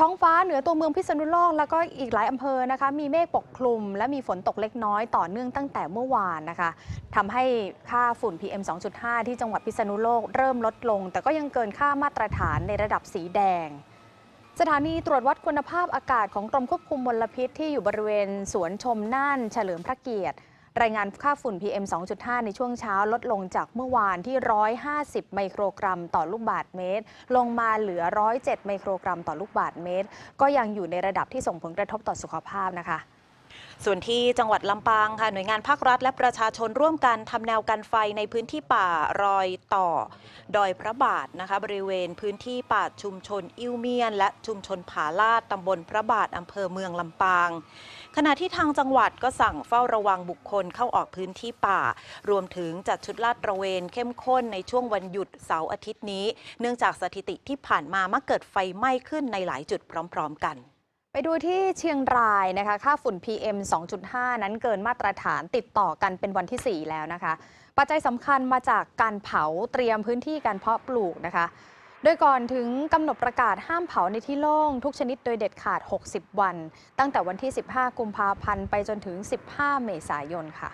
ท้องฟ้าเหนือตัวเมืองพิษณุโลกแล้วก็อีกหลายอำเภอนะคะ มีเมฆปกคลุม และมีฝนตกเล็กน้อยต่อเนื่องตั้งแต่เมื่อวานนะคะทำให้ค่าฝุ่น PM 2.5 ที่จังหวัดพิษณุโลกเริ่มลดลง แต่ก็ยังเกินค่ามาตรฐานในระดับสีแดง สถานีตรวจวัดคุณภาพอากาศของกรมควบคุมมลพิษที่อยู่บริเวณสวนชมน่านเฉลิมพระเกียรติ รายงานค่าฝุ่น PM 2.5 ในช่วงเช้าลดลงจากเมื่อวานที่ 150 ไมโครกรัมต่อลูกบาศก์เมตร ลงมาเหลือ 107 ไมโครกรัมต่อลูกบาศก์เมตร ก็ยังอยู่ในระดับที่ส่งผลกระทบต่อสุขภาพนะคะ ส่วนที่จังหวัดลำปางค่ะหน่วยงานภาครัฐ และประชาชนร่วมกันทำแนวกันไฟในพื้นที่ป่ารอยต่อ ดอยพระบาทนะคะบริเวณพื้นที่ป่าชุมชนอิวเมียน และชุมชนผาลาดตำบลพระบาทอำเภอเมืองลำปาง ขณะที่ทางจังหวัดก็สั่งเฝ้าระวังบุคคลเข้าออกพื้นที่ป่า รวมถึงจัดชุดลาดตระเวนเข้มข้นในช่วงวันหยุดเสาร์อาทิตย์นี้ เนื่องจากสถิติที่ผ่านมามักเกิดไฟไหม้ขึ้นในหลายจุดพร้อม ๆ กัน ไปดูที่เชียงรายนะคะค่าฝุ่น PM 2.5 นั้นเกินมาตรฐานติดต่อกันเป็นวันที่ 4 แล้วนะคะ ปัจจัยสำคัญมาจากการเผาเตรียมพื้นที่การเพาะปลูกนะคะ โดยก่อนถึงกำหนดประกาศห้ามเผาในที่โล่ง ทุกชนิดโดยเด็ดขาด 60 วัน ตั้งแต่วันที่ 15 กุมภาพันธ์ไปจนถึง 15 เมษายนค่ะ